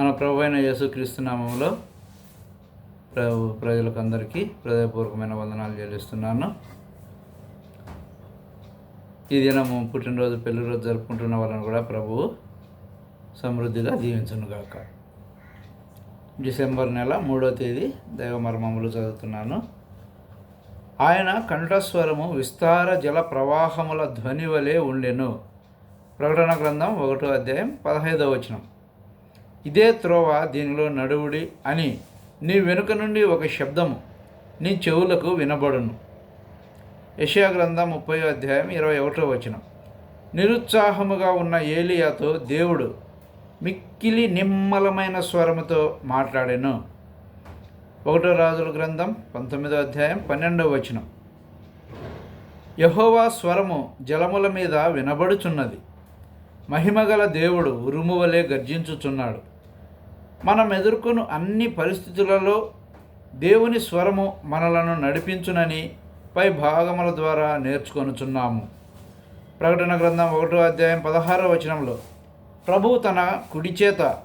మన ప్రభు అయిన యేసుక్రీస్తునామంలో ప్రభు ప్రజలకు అందరికీ హృదయపూర్వకమైన వందనాలు చెల్లిస్తున్నాను. ఈ దినము పుట్టినరోజు పెళ్ళి రోజు జరుపుకుంటున్న వాళ్ళని కూడా ప్రభువు సమృద్ధిగా దీవించునుగాక. డిసెంబర్ నెల మూడో తేదీ దైవమర్మములు చదువుతున్నాను. ఆయన కంఠస్వరము విస్తార జల ప్రవాహముల ధ్వని వలె ఉండెను. ప్రకటన గ్రంథం ఒకటో అధ్యాయం పదహైదవ వచనం. ఇదే త్రోవ దీనిలో నడువుడి అని. నీ వెనుక నుండి ఒక శబ్దము నీ చెవులకు వినబడును. యషయా గ్రంథం ముప్పై అధ్యాయం ఇరవై ఒకటో వచనం. నిరుత్సాహముగా ఉన్న ఏలియాతో దేవుడు మిక్కిలి నిమ్మలమైన స్వరముతో మాట్లాడాను. ఒకటో రాజుల గ్రంథం పంతొమ్మిదో అధ్యాయం పన్నెండవ వచనం. యహోవా స్వరము జలముల మీద వినబడుచున్నది. మహిమగల దేవుడు ఉరుము వలె గర్జించుచున్నాడు. మనం ఎదుర్కొను అన్ని పరిస్థితులలో దేవుని స్వరము మనలను నడిపించునని పై భాగముల ద్వారా నేర్చుకొనుచున్నాము. ప్రకటన గ్రంథం ఒకటో అధ్యాయం పదహారో వచనంలో ప్రభువు తన కుడి చేత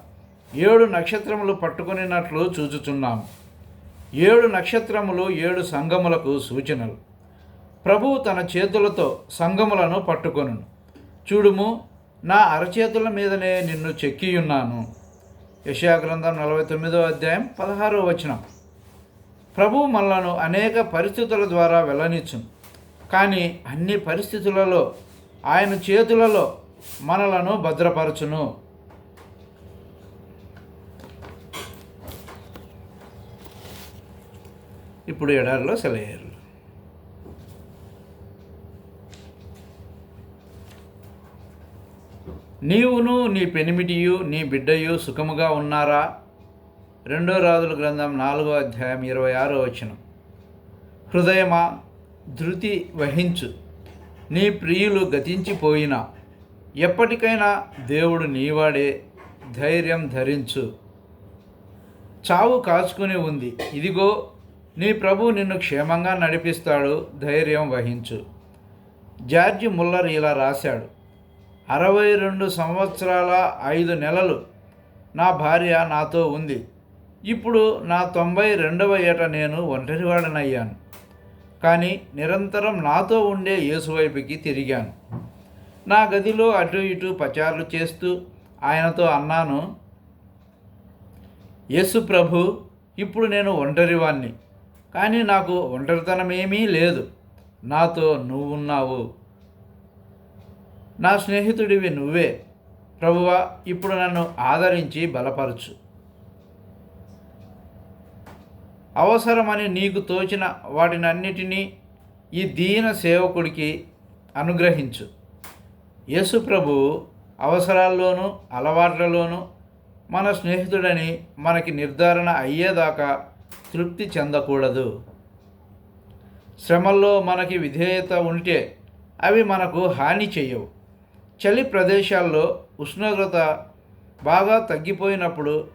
ఏడు నక్షత్రములు పట్టుకునినట్లు చూచుచున్నాము ఏడు నక్షత్రములు ఏడు సంగములకు సూచనలు. ప్రభువు తన చేతులతో సంగములను పట్టుకొను చూడుము నా అరచేతుల మీదనే నిన్ను చెక్కియున్నాను. యశాగ్రంథం నలభై తొమ్మిదో అధ్యాయం పదహారో వచనం. ప్రభు మనలను అనేక పరిస్థితుల ద్వారా వెళ్ళనిచ్చును కానీ అన్ని పరిస్థితులలో ఆయన చేతులలో మనలను భద్రపరచును. ఇప్పుడు ఎడారిలో సెలయ్యారు నీవును నీ పెనిమిటియు నీ బిడ్డయు సుఖముగా ఉన్నారా? రెండో రాజుల గ్రంథం నాలుగో అధ్యాయం ఇరవై ఆరో వచనం. హృదయమా ధృతి వహించు. నీ ప్రియులు గతించిపోయినా ఎప్పటికైనా దేవుడు నీవాడే ధైర్యం ధరించు. చావు కాచుకుని ఉంది. ఇదిగో నీ ప్రభు నిన్ను క్షేమంగా నడిపిస్తాడు ధైర్యం వహించు. జార్జి ముల్లర్ ఇలా రాశాడు. అరవై రెండు సంవత్సరాల ఐదు నెలలు నా భార్య నాతో ఉంది. ఇప్పుడు నా తొంభై రెండవ ఏట నేను ఒంటరివాడనయ్యాను. కానీ నిరంతరం నాతో ఉండే యేసువైపుకి తిరిగాను. నా గదిలో అటు ఇటు పచారులు చేస్తూ ఆయనతో అన్నాను యేసు ప్రభు ఇప్పుడు నేను ఒంటరివాణ్ణి. కానీ నాకు ఒంటరితనమేమీ లేదు. నాతో నువ్వున్నావు. నా స్నేహితుడివి నువ్వే. ప్రభువా ఇప్పుడు నన్ను ఆదరించి బలపరచు. అవసరమని నీకు తోచిన వాటినన్నిటినీ ఈ దీన సేవకుడికి అనుగ్రహించు. యేసు ప్రభు అవసరాల్లోనూ అలవాట్లలోనూ మన స్నేహితుడని మనకి నిర్ధారణ అయ్యేదాకా తృప్తి చెందకూడదు. శ్రమల్లో మనకి విధేయత ఉంటే అవి మనకు హాని చేయవు. చలి ప్రదేశాల్లో ఉష్ణోగ్రత బాగా తగ్గిపోయినప్పుడు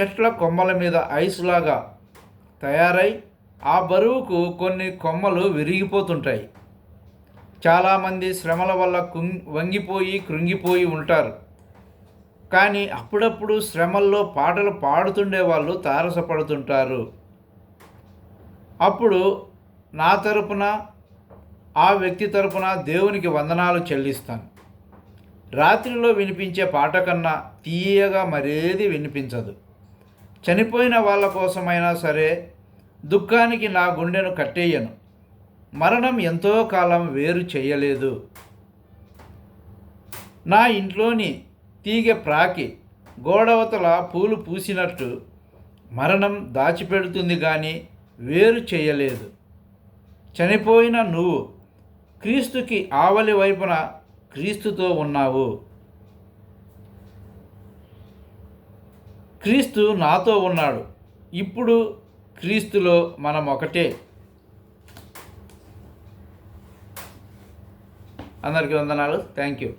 చెట్ల కొమ్మల మీద ఐస్ లాగా తయారై ఆ బరువుకు కొన్ని కొమ్మలు విరిగిపోతుంటాయి. చాలామంది శ్రమల వల్ల కుంగ్ వంగిపోయి కృంగిపోయి ఉంటారు. కానీ అప్పుడప్పుడు శ్రమల్లో పాటలు పాడుతుండే వాళ్ళు తారసపడుతుంటారు. అప్పుడు నా తరపున ఆ వ్యక్తి తరపున దేవునికి వందనాలు చెల్లిస్తాను. రాత్రిలో వినిపించే పాట కన్నా తీయగా మరేది వినిపించదు. చనిపోయిన వాళ్ళ కోసమైనా సరే దుఃఖానికి నా గుండెను కట్టేయను. మరణం ఎంతో కాలం వేరు చేయలేదు. నా ఇంట్లోని తీగె ప్రాకి గోడవతల పూలు పూసినట్టు మరణం దాచిపెడుతుంది కానీ వేరు చేయలేదు. చనిపోయిన నువ్వు క్రీస్తుకి ఆవలి వైపున క్రీస్తుతో ఉన్నావు. క్రీస్తు నాతో ఉన్నాడు. ఇప్పుడు క్రీస్తులో మనం ఒకటే అందరికీ వందనాలు. Thank you.